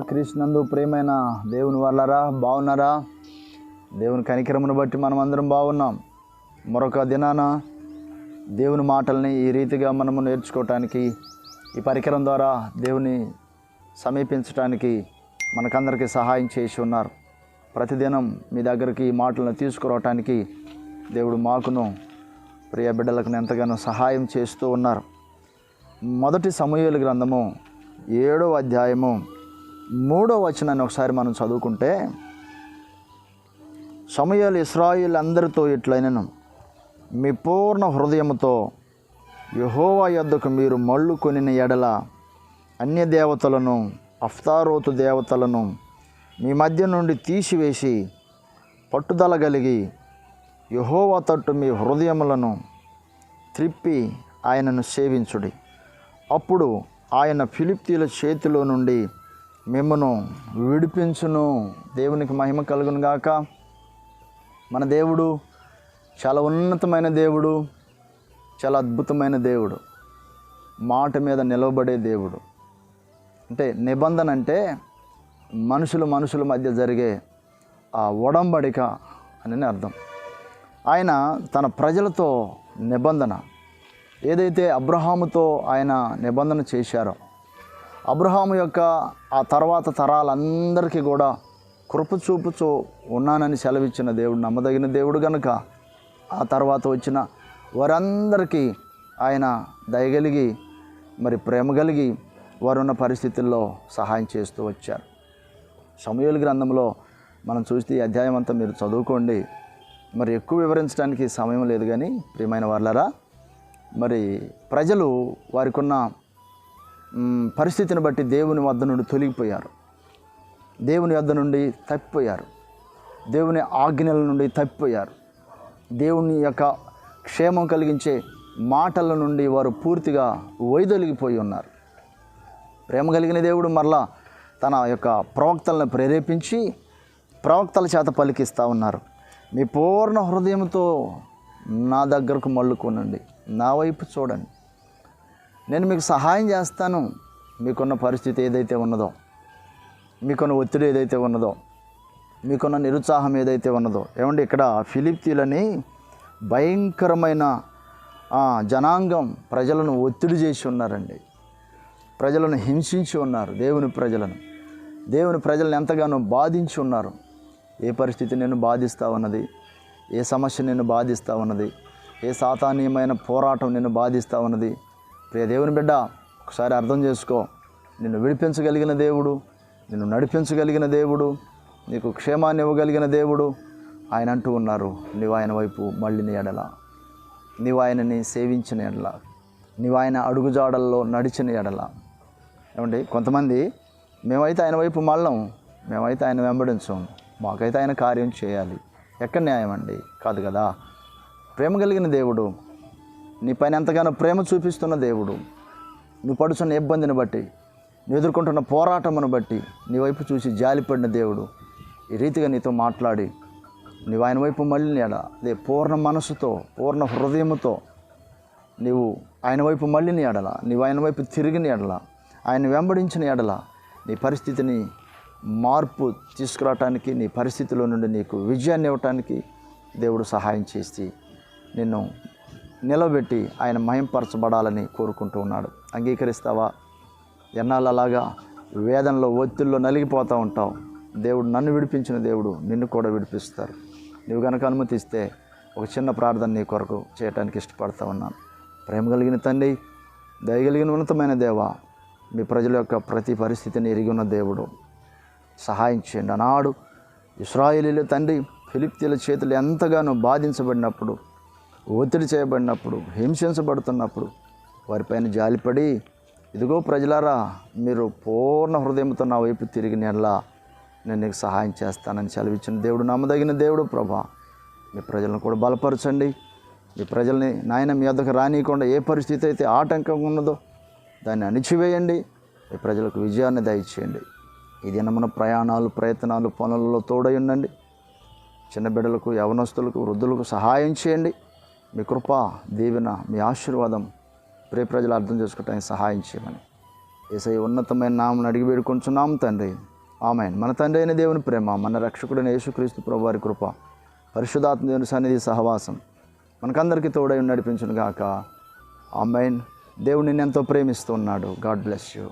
కృష్ణందు ప్రేమైన దేవుని వల్లరా బాగున్నారా దేవుని కనికరమును బట్టి మనం అందరం బాగున్నాం మరొక దినాన దేవుని మాటల్ని ఈ రీతిగా మనము నేర్చుకోవటానికి ఈ పరికరం ద్వారా దేవుని సమీపించడానికి మనకందరికీ సహాయం చేసి ఉన్నారు. ప్రతిదినం మీ దగ్గరికి ఈ మాటలను తీసుకురావటానికి దేవుడు మాకును ప్రియ బిడ్డలకు ఎంతగానో సహాయం చేస్తూ ఉన్నారు. మొదటి సమూహల గ్రంథము ఏడో అధ్యాయము మూడో వచనాన్ని ఒకసారి మనం చదువుకుంటే సమయాలు ఇస్రాయిల్ అందరితో ఇట్లైనను మీ పూర్ణ హృదయముతో యహోవా యొద్దకు మీరు మళ్ళు కొనిన ఎడల అన్య దేవతలను అఫ్తారోతు దేవతలను మీ మధ్య నుండి తీసివేసి పట్టుదల కలిగి యహోవా తట్టు మీ హృదయములను త్రిప్పి ఆయనను సేవించుడి. అప్పుడు ఆయన ఫిలిప్తీల చేతిలో నుండి మిమ్మను విడిపించును. దేవునికి మహిమ కలుగును గాక. మన దేవుడు చాలా ఉన్నతమైన దేవుడు చాలా అద్భుతమైన దేవుడు మాట మీద నిలవబడే దేవుడు. అంటే నిబంధన అంటే మనుషులు మనుషుల మధ్య జరిగే ఆ ఒడంబడిక అని అర్థం. ఆయన తన ప్రజలతో నిబంధన. ఏదైతే అబ్రహాముతో ఆయన నిబంధన చేశారో అబ్రహాము యొక్క ఆ తర్వాత తరాలందరికీ కూడా కృప చూపుచూ ఉన్నానని సెలవిచ్చిన దేవుడు నమ్మదగిన దేవుడు కనుక ఆ తర్వాత వచ్చిన వారందరికీ ఆయన దయగలిగి మరి ప్రేమ కలిగి వారున్న పరిస్థితుల్లో సహాయం చేస్తూ వచ్చారు. సమయాల గ్రంథంలో మనం చూస్తే ఈ అధ్యాయం అంతా మీరు చదువుకోండి. మరి ఎక్కువ వివరించడానికి సమయం లేదు కానీ ప్రియమైన వాళ్ళరా మరి ప్రజలు వారికి ఉన్న పరిస్థితిని బట్టి దేవుని వద్ద నుండి తొలగిపోయారు. దేవుని వద్ద నుండి తప్పిపోయారు. దేవుని ఆజ్ఞల నుండి తప్పిపోయారు. దేవుని యొక్క క్షేమం కలిగించే మాటల నుండి వారు పూర్తిగా వైదొలిగిపోయి ఉన్నారు. ప్రేమ కలిగిన దేవుడు మరలా తన యొక్క ప్రవక్తలను ప్రేరేపించి ప్రవక్తల చేత పలికిస్తూ ఉన్నారు. మీ పూర్ణ హృదయంతో నా దగ్గరకు మళ్ళుకోనండి. నా వైపు చూడండి. నేను మీకు సహాయం చేస్తాను. మీకున్న పరిస్థితి ఏదైతే ఉన్నదో మీకున్న ఒత్తిడి ఏదైతే ఉన్నదో మీకున్న నిరుత్సాహం ఏదైతే ఉన్నదో ఏమండి ఇక్కడ ఫిలిప్తీలని భయంకరమైన జనాంగం ప్రజలను ఒత్తిడి చేసి ఉన్నారండి. ప్రజలను హింసించి ఉన్నారు దేవుని ప్రజలను. దేవుని ప్రజలను ఎంతగానో బాధించి ఉన్నారు. ఏ పరిస్థితి నేను బాధిస్తూ ఉన్నది? ఏ సమస్య నేను బాధిస్తూ ఉన్నది? ఏ సాతానీయమైన పోరాటం నేను బాధిస్తూ ఉన్నది? ప్రియ దేవుని బిడ్డ ఒకసారి అర్థం చేసుకో. నిన్ను విడిపించగలిగిన దేవుడు నిన్ను నడిపించగలిగిన దేవుడు నీకు క్షేమాన్ని ఇవ్వగలిగిన దేవుడు ఆయన అంటూ ఉన్నారు. నీవు ఆయన వైపు మళ్ళిన ఎడల. నీవు ఆయనని సేవించిన ఎడల. నీవు ఆయన అడుగుజాడల్లో నడిచిన ఎడల. ఏమండి కొంతమంది మేమైతే ఆయన వైపు మళ్ళం మేమైతే ఆయన వెంబడించాం మాకైతే ఆయన కార్యం చేయాలి. ఎక్కడ న్యాయం అండి? కాదు కదా. ప్రేమ కలిగిన దేవుడు నీ పైన ఎంతగానో ప్రేమ చూపిస్తున్న దేవుడు. నువ్వు పడుచున్న ఇబ్బందిని బట్టి నువ్వు ఎదుర్కొంటున్న పోరాటమును బట్టి నీ వైపు చూసి జాలిపడిన దేవుడు ఈ రీతిగా నీతో మాట్లాడి నీవు ఆయన వైపు మళ్ళీ అదే పూర్ణ మనసుతో పూర్ణ హృదయముతో నీవు ఆయన వైపు మళ్ళిన ఎడల నీవు ఆయన వైపు తిరిగిన ఎడల ఆయన వెంబడించిన ఎడల నీ పరిస్థితిని మార్పు తీసుకురావటానికి నీ పరిస్థితిలో నుండి నీకు విజయాన్ని ఇవ్వటానికి దేవుడు సహాయం చేసి నిన్ను నిలబెట్టి ఆయన మహింపరచబడాలని కోరుకుంటూ ఉన్నాడు. అంగీకరిస్తావా? ఎన్నాళ్ళు అలాగా వేదనలో ఒత్తిడిలో నలిగిపోతూ ఉంటావు. దేవుడు నన్ను విడిపించిన దేవుడు నిన్ను కూడా విడిపిస్తారు. నువ్వు కనుక అనుమతిస్తే ఒక చిన్న ప్రార్థన నీ కొరకు చేయడానికి ఇష్టపడతా ఉన్నాను. ప్రేమ కలిగిన తండ్రి దయగలిగిన ఉన్నతమైన దేవ మీ ప్రజల యొక్క ప్రతి పరిస్థితిని ఎరిగి ఉన్న దేవుడు సహాయం చేయండి. అనాడు ఇస్రాయేలీల తండ్రి ఫిలిప్తీల చేతులు ఎంతగానో బాధించబడినప్పుడు ఒత్తిడి చేయబడినప్పుడు హింసించబడుతున్నప్పుడు వారిపైన జాలిపడి ఇదిగో ప్రజలారా మీరు పూర్ణ హృదయంతో నా వైపు తిరిగి ఎడలా నేను నీకు సహాయం చేస్తానని సెలవిచ్చిన దేవుడు నమ్మదగిన దేవుడు ప్రభా. మీ ప్రజలను కూడా బలపరచండి. మీ ప్రజల్ని నాయన మీ వద్దకు రానియకుండా ఏ పరిస్థితి అయితే ఆటంకం ఉన్నదో దాన్ని అణిచివేయండి. మీ ప్రజలకు విజయాన్ని దయచేయండి. ఈ దినమున ప్రయాణాలు ప్రయత్నాలు పనులలో తోడై ఉండండి. చిన్న బిడ్డలకు యవనస్తులకు వృద్ధులకు సహాయం చేయండి. మీ కృప దీవెన మీ ఆశీర్వాదం ప్రే ప్రజలు అర్థం చేసుకోవటానికి సహాయం చేయమని. ఏసై ఉన్నతమైన నామని అడిగి వేడుకుంటున్నాం తండ్రి. ఆమె మన తండ్రి అయిన దేవుని ప్రేమ మన రక్షకుడైన యేసుక్రీస్తు ప్రభు వారి కృప పరిశుధాత్మ దేవుని సన్నిధి సహవాసం మనకందరికీ తోడై నడిపించును గాక ఆమెన్. దేవుడు నిన్ను ఎంతో ప్రేమిస్తున్నాడు గాడ్ బ్లెస్ యూ.